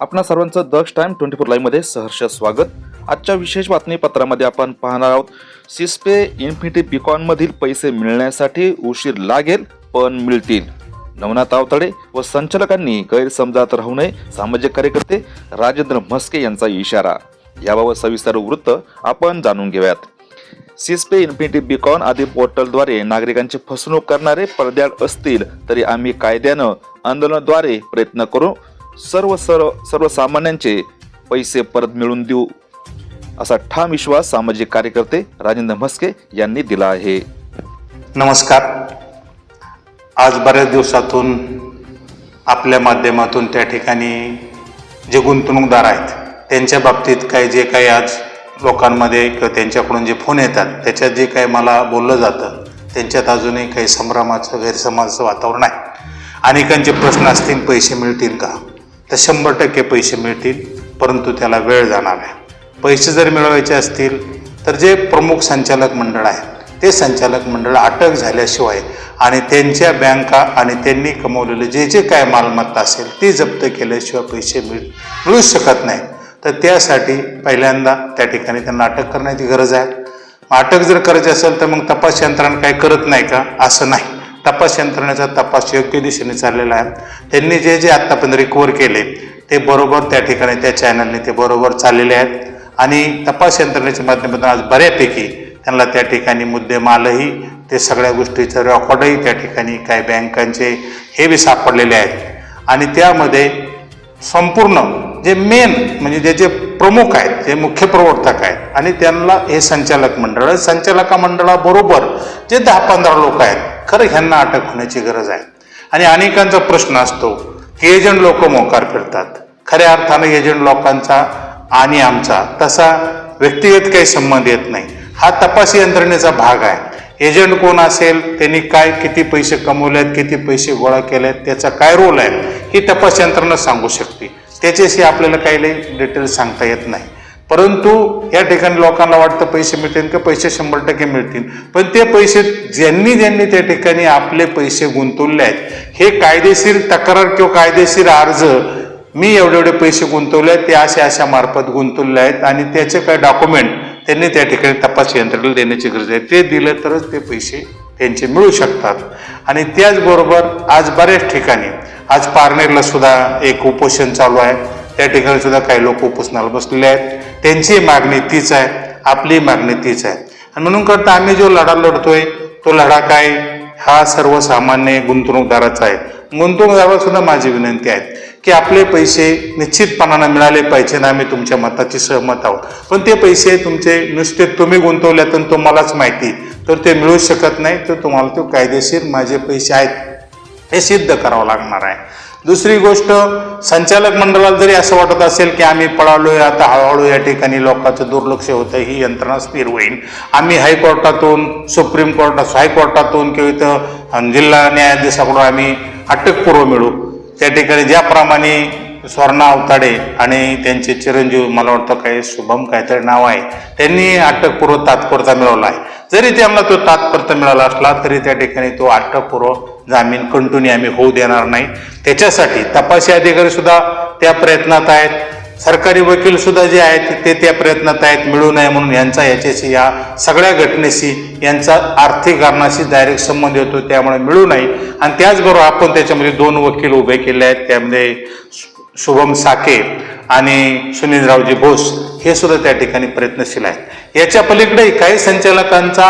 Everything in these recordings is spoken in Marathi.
आपणा सर्वांचं दक्ष टाइम ट्वेंटी फोर लाईव्हमध्ये सहर्ष स्वागत. आजच्या विशेष बातमीपत्रामध्ये आपण पाहणार आहोत सिस्पे इन्फिनिटी बिकॉनमधील पैसे मिळण्यासाठी उशीर लागेल पण मिळतील. नवनाथ आवताडे व संचालकांनी गैरसमजात राहू नये सामाजिक कार्यकर्ते राजेंद्र म्हस्के यांचा इशारा. याबाबत सविस्तर वृत्त आपण जाणून घेऊयात. सिस्पे इन्फिनिटी बिकॉन आदी पोर्टलद्वारे नागरिकांची फसवणूक करणारे पडद्याड असतील तरी आम्ही कायद्यानं आंदोलनाद्वारे प्रयत्न करू. सर्व सर्व सर्वसामान्यांचे पैसे परत मिळवून देऊ असा ठाम विश्वास सामाजिक कार्यकर्ते राजेंद्र म्हस्के यांनी दिला आहे. नमस्कार. आज बऱ्याच दिवसातून आपल्या माध्यमातून त्या ठिकाणी जे गुंतवणूकदार आहेत त्यांच्या बाबतीत काही जे काही आज लोकांमध्ये किंवा त्यांच्याकडून जे फोन येतात त्याच्यात जे काही मला बोललं जातं त्यांच्यात अजूनही काही संभ्रमाचं गैरसमाजाचं वातावरण आहे. अनेकांचे प्रश्न असतील पैसे मिळतील का? तर शंभर टक्के पैसे मिळतील परंतु त्याला वेळ जाणार आहे. पैसे जर मिळवायचे असतील तर जे प्रमुख संचालक मंडळ आहे ते संचालक मंडळ अटक झाल्याशिवाय आणि त्यांच्या बँका आणि त्यांनी कमवलेले जे जे काय मालमत्ता असेल ती जप्त केल्याशिवाय पैसे मिळ मिळू शकत नाही तर त्यासाठी पहिल्यांदा त्या ठिकाणी त्यांना अटक करण्याची गरज आहे. मग अटक जर करायची असेल तर मग तपास यंत्रणा काय करत नाही का? असं नाही. तपास यंत्रणेचा तपास योग्य दिशेने चाललेला आहे. त्यांनी जे जे आत्तापर्यंत रिकवर केले ते बरोबर त्या ठिकाणी त्या चॅनलने ते बरोबर चाललेले आहेत. आणि तपास यंत्रणेच्या माध्यमातून आज बऱ्यापैकी त्यांना त्या ठिकाणी मुद्देमालही ते सगळ्या गोष्टीचं रेकॉर्डही त्या ठिकाणी काही बँकांचे हे बी सापडलेले आहेत. आणि त्यामध्ये संपूर्ण जे मेन म्हणजे जे जे प्रमुख आहेत जे मुख्य प्रवर्तक आहेत आणि त्यांना हे संचालक मंडळ संचालक मंडळाबरोबर जे दहा पंधरा लोक आहेत खरं ह्यांना अटक होण्याची गरज आहे. आणि अनेकांचा प्रश्न असतो की एजंट लोक मोकार फिरतात. खऱ्या अर्थानं एजंट लोकांचा आणि आमचा तसा व्यक्तिगत काही संबंध येत नाही. हा तपास यंत्रणेचा भाग आहे. एजंट कोण असेल त्यांनी काय किती पैसे कमवले आहेत किती पैसे गोळा केले आहेत त्याचा काय रोल आहे ही तपास यंत्रणा सांगू शकते. त्याच्याशी आपल्याला काही डिटेल्स सांगता येत नाही. परंतु या ठिकाणी लोकांना वाटतं पैसे मिळतील का? पैसे शंभर टक्के मिळतील. पण ते पैसे ज्यांनी ज्यांनी त्या ठिकाणी आपले पैसे गुंतवले आहेत हे कायदेशीर तक्रार किंवा कायदेशीर अर्ज मी एवढे एवढे पैसे गुंतवले आहेत ते अशा अशा मार्फत गुंतवले आहेत आणि त्याचे काय डॉक्युमेंट त्यांनी त्या ठिकाणी तपास यंत्रणेला देण्याची गरज आहे. ते दिलं तरच ते पैसे त्यांचे मिळू शकतात. आणि त्याचबरोबर आज बऱ्याच ठिकाणी आज पारनेरला सुद्धा एक उपोषण चालू आहे. त्या ठिकाणी सुद्धा काही लोक उपोषणाला बसलेले आहेत. त्यांची मागणी तीच आहे आपली मागणी तीच आहे. आणि म्हणून करता आम्ही जो लढा लढतोय तो लढा काय? हा सर्वसामान्य गुंतवणूकदाराचा आहे. गुंतवणूकदाराला सुद्धा माझी विनंती आहे की आपले पैसे निश्चितपणानं मिळाले पाहिजे ना आम्ही तुमच्या मताची सहमत आहोत. पण ते पैसे तुमचे नुसते तुम्ही गुंतवल्यात तर तुम्हालाच माहिती. तर ते मिळू शकत नाही तर तुम्हाला तो कायदेशीर माझे पैसे आहेत. हे सिद्ध करावं लागणार आहे. दुसरी गोष्ट संचालक मंडळाला जरी असं वाटत असेल की आम्ही पळालोय आता हळूहळू या ठिकाणी लोकांचं दुर्लक्ष होतं ही यंत्रणा स्थिर होईल. आम्ही हायकोर्टातून सुप्रीम कोर्टात हायकोर्टातून किंवा इथं जिल्हा न्यायाधीशाकडून आम्ही अटकपूर्व मिळू. त्या ठिकाणी ज्याप्रमाणे स्वर्णा अवताडे आणि त्यांचे चिरंजीव मला वाटतं काही शुभम काहीतरी नाव आहे त्यांनी अटकपूर्व तात्पुरता मिळवला आहे. जरी त्यांना तो तात्पुरता मिळाला असला तरी त्या ठिकाणी तो अटकपूर्व जामीन कंटिन्यू आम्ही होऊ देणार नाही. त्याच्यासाठी तपासी अधिकारी सुद्धा त्या प्रयत्नात आहेत. सरकारी वकील सुद्धा जे आहेत ते त्या प्रयत्नात आहेत. मिळू नये म्हणून यांचा याच्याशी या सगळ्या घटनेशी यांचा आर्थिक कारणाशी डायरेक्ट संबंध येतो त्यामुळे मिळू नये आणि त्याचबरोबर आपण त्याच्यामध्ये दोन वकील उभे केले आहेत. त्यामध्ये शुभम साके आणि सुनीलरावजी बोस हे सुद्धा त्या ठिकाणी प्रयत्नशील आहेत. याच्या पलीकडे काही संचालकांचा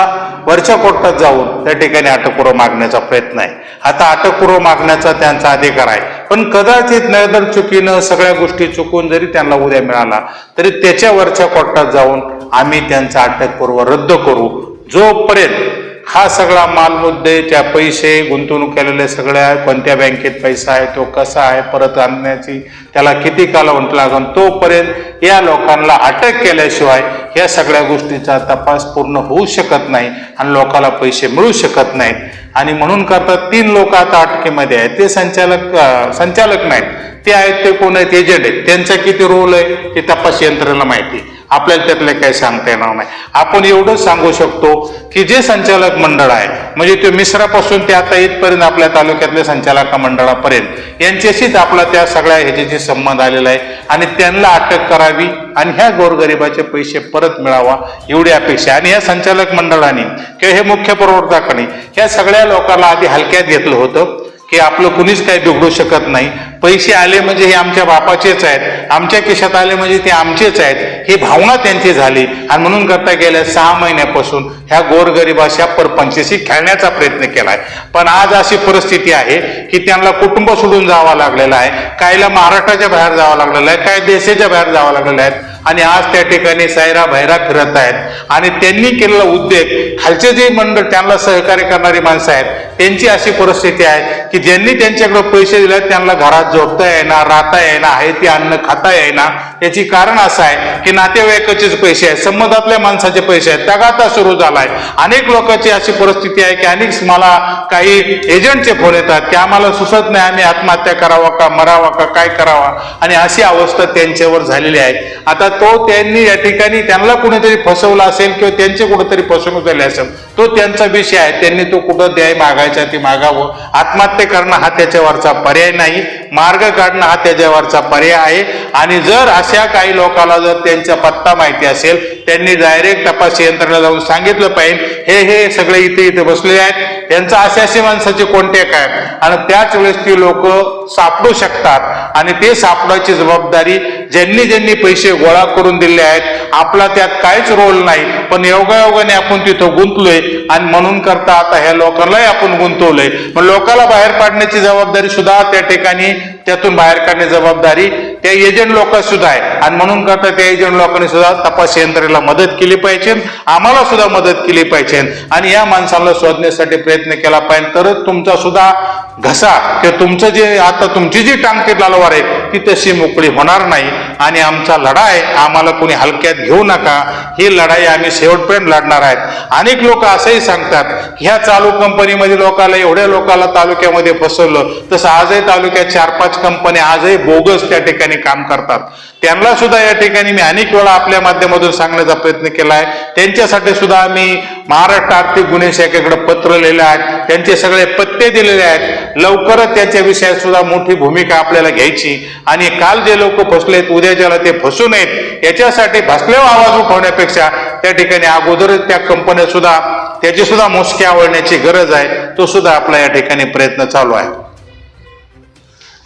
वरच्या कोर्टात जाऊन त्या ठिकाणी अटकपूर्व मागण्याचा प्रयत्न आहे. आता अटकपूर्व मागण्याचा त्यांचा अधिकार आहे. पण कदाचित नजर चुकीनं सगळ्या गोष्टी चुकून जरी त्यांना उद्या मिळाला तरी त्याच्या वरच्या कोर्टात जाऊन आम्ही त्यांचा अटकपूर्व रद्द करू. जोपर्यंत हा सगळा मालमुद्दे त्या पैसे गुंतवणूक केलेले सगळ्या कोणत्या बँकेत पैसा आहे तो कसा आहे परत आणण्याची त्याला किती कालावधी लागून तोपर्यंत या लोकांना अटक केल्याशिवाय या सगळ्या गोष्टीचा तपास पूर्ण होऊ शकत नाही आणि लोकांना पैसे मिळू शकत नाहीत. आणि म्हणून करता तीन लोक आता अटकेमध्ये आहेत. ते संचालक संचालक नाहीत. ते आहेत ते कोण आहेत एजंट आहेत त्यांचा किती रोल आहे ते तपास यंत्रणेला माहिती आपल्याला त्यातले काही सांगता येणार नाही आपण एवढंच सांगू शकतो की जे संचालक मंडळ आहे म्हणजे ते मिश्रापासून ते आता इथपर्यंत आपल्या तालुक्यातल्या संचालक मंडळापर्यंत यांच्याशीच आपला त्या सगळ्या ह्याच्याशी संबंध आलेला आहे आणि त्यांना अटक करावी आणि ह्या गोरगरिबाचे पैसे परत मिळावा एवढी अपेक्षा आहे. आणि या संचालक मंडळाने किंवा हे मुख्य प्रवर्तकाने ह्या सगळ्या लोकांना आधी हलक्यात घेतलं होतं की आपलं कुणीच काही बिघडू शकत नाही पैसे आले म्हणजे हे आमच्या बापाचेच आहेत आमच्या केशात आले म्हणजे ते आमचेच आहेत ही भावना त्यांची झाली. आणि म्हणून करता गेल्या सहा महिन्यापासून ह्या गोरगरिबाशा परपंचशी खेळण्याचा प्रयत्न केलाय. पण आज अशी परिस्थिती आहे की त्यांना कुटुंब सोडून जावं लागलेलं आहे काहीला महाराष्ट्राच्या बाहेर जावं लागलेलं आहे काही देशाच्या बाहेर जावं लागलेलं आहे. आणि आज त्या ठिकाणी सायरा भैरा फिरत आहेत. आणि त्यांनी केलेला उद्योग खालचे जे मंडळ त्यांना सहकार्य करणारी माणसं आहेत त्यांची अशी परिस्थिती आहे की ज्यांनी त्यांच्याकडे पैसे दिले त्यांना घरात झोपता येणार राहता येणार आहे ते अन्न खाता येणार याची कारण असं आहे की नातेवाईकाचेच पैसे आहेत संबंधातल्या माणसाचे पैसे आहेत तगाता सुरू झालाय. अनेक लोकांची अशी परिस्थिती आहे की अनेक मला काही एजंटचे फोन येतात की आम्हाला सुचत नाही आम्ही आत्महत्या करावा का मरावा का काय करावा? आणि अशी अवस्था त्यांच्यावर झालेली आहे. आता तो त्यांनी या ठिकाणी त्यांना कुणीतरी फसवलं असेल किंवा त्यांचे कुठेतरी फसवणूक झाली असेल तो त्यांचा विषय आहे. त्यांनी तो कुठं द्याय मागायचा ते मागावं. आत्महत्या करणं हा त्याच्यावरचा पर्याय नाही. मार्ग काढणं हा त्याच्यावरचा पर्याय आहे. आणि जर अशा काही लोकांना जर त्यांचा पत्ता माहिती असेल त्यांनी डायरेक्ट तपास यंत्रणा जाऊन सांगितलं पाहिजे. हे हे सगळे इथे इथे बसलेले आहेत. यांचा असे असे माणसाचे कॉन्टॅक्ट आहे आणि त्याच वेळेस ती लोक सापडू शकतात. आणि ते सापडायची जबाबदारी ज्यांनी ज्यांनी पैसे गोळा करून दिले आहेत आपला त्यात काहीच रोल नाही. पण योगायोगाने आपण तिथं गुंतलोय. आणि म्हणून करता आता ह्या लोकांनाही आपण गुंतवलंय. मग लोकांना बाहेर पाडण्याची जबाबदारी सुद्धा त्या ठिकाणी त्यातून बाहेर काढण्याची जबाबदारी त्या एजंट लोक सुद्धा आहे. आणि म्हणून करता त्या एजंट लोकांनी सुद्धा तपास यंत्रणेला मदत केली पाहिजे आम्हाला सुद्धा मदत केली पाहिजे. आणि या माणसाला शोधण्यासाठी प्रयत्न केला पाहिजे. तरच तुमचा सुद्धा घसा किंवा तुमचं जे आता तुमची जी टांगती तलवार आहे ती तशी मोकळी होणार नाही. आणि आमचा लढा आहे आम्हाला कोणी हलक्यात घेऊ नका. ही लढाई आम्ही शेवटपर्यंत लढणार आहेत. अनेक लोक असंही सांगतात ह्या चालू कंपनीमध्ये लोकांना एवढ्या लोकांना तालुक्यामध्ये फसवलं. तसं आजही तालुक्यात चार पाच कंपन्या आजही बोगस त्या ठिकाणी काम करतात. त्यांना सुद्धा या ठिकाणी मी अनेक वेळा आपल्या माध्यमातून सांगण्याचा प्रयत्न केला आहे त्यांच्यासाठी सुद्धा आम्ही महाराष्ट्र आर्थिक गुन्हे शाखेकडे पत्र लिहिले आहेत त्यांचे सगळे पत्ते दिलेले आहेत. लवकरच त्याच्या विषयात सुद्धा मोठी भूमिका आपल्याला घ्यायची. आणि काल जे लोक फसलेत उद्या ज्याला ते फसू नयेत याच्यासाठी भसल्यावर आवाज उठवण्यापेक्षा त्या ठिकाणी अगोदरच त्या कंपन्या सुद्धा त्याची सुद्धा मोजकी आवडण्याची गरज आहे. तो सुद्धा आपला या ठिकाणी प्रयत्न चालू आहे.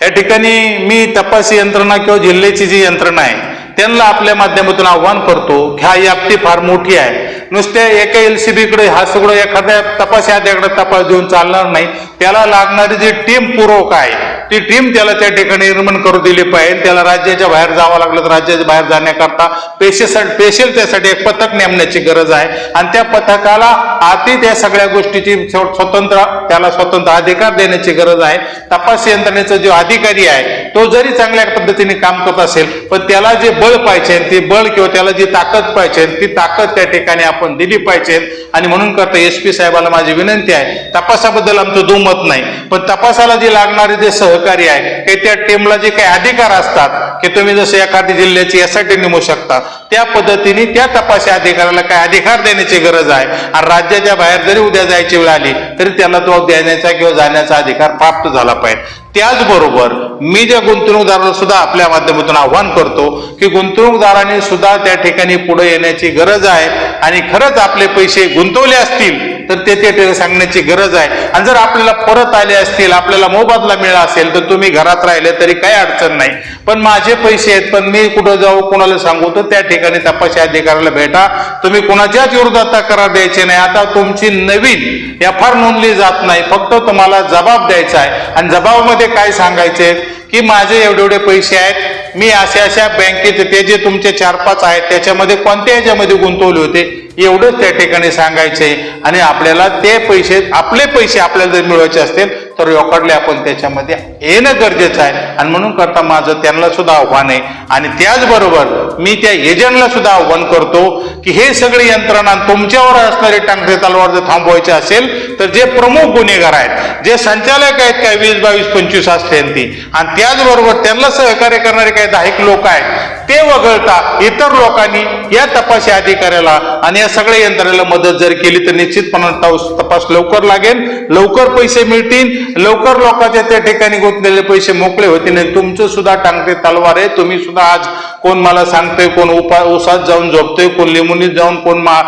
या ठिकाणी मी तपासी यंत्रणा किंवा जिल्ह्याची जी यंत्रणा आहे त्यांना आपल्या माध्यमातून आव्हान करतो की हा फार मोठी आहे. नुसत्या एका एल सी बीकडे हा सगळं एखाद्या तपास याद्याकडे तपास देऊन चालणार नाही. त्याला लागणारी जी टीम पूर्वक आहे ती टीम त्याला त्या ठिकाणी निर्माण करू दिली पाहिजे. त्याला राज्याच्या बाहेर जावं लागलं तर राज्याच्या बाहेर जाण्याकरता पेशेसाठी स्पेशल त्यासाठी एक पथक नेमण्याची गरज आहे. आणि त्या पथकाला आधी त्या सगळ्या गोष्टीची स्वतंत्र त्याला स्वतंत्र अधिकार देण्याची गरज आहे. तपास यंत्रणेचा जो अधिकारी आहे तो जरी चांगल्या पद्धतीने काम करत असेल पण त्याला जे बळ पाहिजे ते बळ किंवा त्याला जी ताकद पाहिजे ती ताकद त्या ठिकाणी आपण दिली पाहिजे. आणि म्हणून करता एस पी साहेबाला माझी विनंती आहे तपासाबद्दल आमचं दुमत नाही. पण तपासाला जे लागणारे जे सहकारी आहे काही त्या टीमला जे काही अधिकार असतात की तुम्ही जसं एखाद्या जिल्ह्याची यासाठी नेमू शकता त्या पद्धतीने त्या तपासी अधिकाऱ्याला काय अधिकार देण्याची गरज आहे. आणि राज्याच्या बाहेर जरी उद्या जायची वेळ आली तरी त्याला तो देण्याचा किंवा जाण्याचा अधिकार प्राप्त झाला पाहिजे. त्याचबरोबर मी ज्या गुंतवणूकदाराला सुद्धा आपल्या माध्यमातून आव्हान करतो की गुंतवणूकदारांनी सुद्धा त्या ठिकाणी पुढे येण्याची गरज आहे आणि खरंच आपले पैसे गुंतवले असतील तर ते ते ते सांगण्याची गरज आहे. आणि जर आपल्याला परत आले असतील आपल्याला मोबदला मिळाला असेल तर तुम्ही घरात राहिले तरी काही अडचण नाही. पण माझे पैसे आहेत पण मी कुठं जाऊ कोणाला सांगू तर त्या ठिकाणी तपासी अधिकाऱ्याला भेटा. तुम्ही कोणाच्याच विरोधात तक्रार द्यायची नाही. आता तुमची नवीन एफ आर नोंदली जात नाही. फक्त तुम्हाला जबाब द्यायचा आहे. आणि जबाबमध्ये काय सांगायचे? की माझे एवढे एवढे पैसे आहेत मी अशा अशा बँकेचे ते जे तुमचे चार पाच आहेत त्याच्यामध्ये कोणत्या ह्याच्यामध्ये गुंतवले होते एवढंच त्या ठिकाणी सांगायचे आणि आपल्याला ते पैसे आपले पैसे आपल्याला जर मिळवायचे असतील तर योकडले आपण त्याच्यामध्ये येणं गरजेचं आहे. आणि म्हणून करता माझं त्यांना सुद्धा आव्हान आहे. आणि त्याचबरोबर मी त्या एजंटला सुद्धा आव्हान करतो की हे सगळे यंत्रणा तुमच्यावर असणारे टांगरे तलवार जर थांबवायचे असेल तर जे प्रमुख गुन्हेगार आहेत जे संचालक आहेत काय वीस बावीस पंचवीस असतील ती. आणि त्याचबरोबर त्यांना सहकार्य करणारे काही दहा एक लोक आहेत ते वगळता इतर लोकांनी या तपासी अधिकाऱ्याला आणि या सगळ्या यंत्रणेला मदत जर केली तर निश्चितपणे तपास लवकर लागेल. लवकर पैसे मिळतील. लवकर लोकांच्या त्या ठिकाणी गुंतलेले पैसे मोकळे होतील आणि तुमचं सुद्धा टांगते तलवार आहे. तुम्ही सुद्धा आज कोण मला सांगतोय कोण उपा उसात जाऊन झोपतोय कोण लिंबुनीत जाऊन कोण मा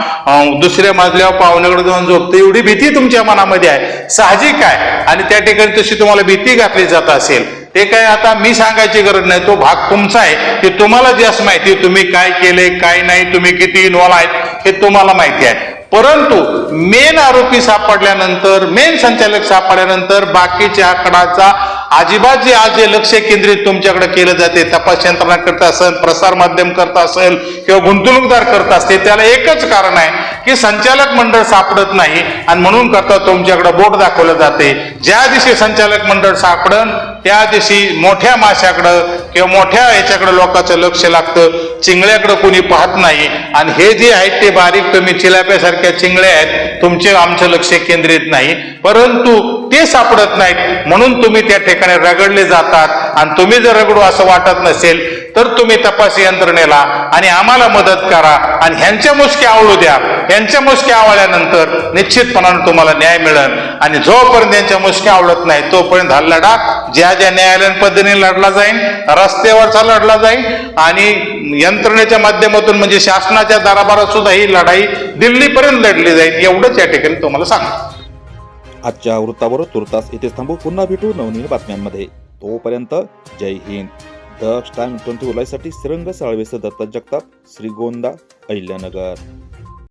दुसऱ्या मजल्यावर पाहुण्याकडे जाऊन झोपतोय एवढी भीती तुमच्या मनामध्ये आहे. साहजिक आहे. आणि त्या ठिकाणी तशी तुम्हाला भीती घातली जात असेल. ते काय आता मी सांगायची गरज नाही. तो भाग तुमचा आहे. ते तुम्हाला जास्त माहिती आहे. तुम्ही काय केले काय नाही तुम्ही किती इन्व्हॉल्व आहेत हे तुम्हाला माहिती आहे. परंतु मेन आरोपी सापडल्यानंतर मेन संचालक सापडल्यानंतर बाकीच्या आकडाचा अजिबात जे आज जे लक्ष केंद्रित तुमच्याकडे केलं जाते तपास यंत्रणा करता असेल प्रसार माध्यम करता असेल किंवा गुंतवणूकदार करत असते त्याला एकच कारण आहे की संचालक मंडळ सापडत नाही. आणि म्हणून करता तुमच्याकडे बोट दाखवलं जाते. ज्या दिवशी संचालक मंडळ सापडन त्या दिवशी मोठ्या माशाकडं किंवा मोठ्या याच्याकडे लोकांचं लक्ष लागतं. चिंगळ्याकडे कोणी पाहत नाही. आणि हे जे आहेत ते बारीक तुम्ही चिलाप्यासारख्या चिंगळ्या आहेत तुमचे आमचं लक्ष केंद्रित नाही. परंतु ते सापडत नाहीत. म्हणून तुम्ही त्या ठिकाणी रगडले जातात. आणि तुम्ही जर रगडू असं वाटत नसेल तर तुम्ही तपास यंत्रणेला आणि आम्हाला मदत करा आणि ह्यांच्या मुसक्या आवळू द्या. ह्यांच्या मुसक्या आवळल्यानंतर निश्चितपणानं तुम्हाला न्याय मिळेल. आणि जोपर्यंत यांच्या मुसक्या आवडत नाही तोपर्यंत हा लढा ज्या ज्या न्यायालयीन पद्धतीने लढला जाईल रस्त्यावरचा लढला जाईल आणि यंत्रणेच्या माध्यमातून म्हणजे शासनाच्या दाराबारात सुद्धा ही लढाई दिल्लीपर्यंत लढली जाईल एवढंच या ठिकाणी तुम्हाला सांगतो. आजच्या वृत्तावर तुर्तास इथेच थांबू. पुन्हा भेटू नवनवीन बातम्यांमध्ये. तोपर्यंत Jai Hind. The time twenty साठी श्रीरंग साळवेसह दत्त जगताप श्रीगोंदा अहिल्यानगर.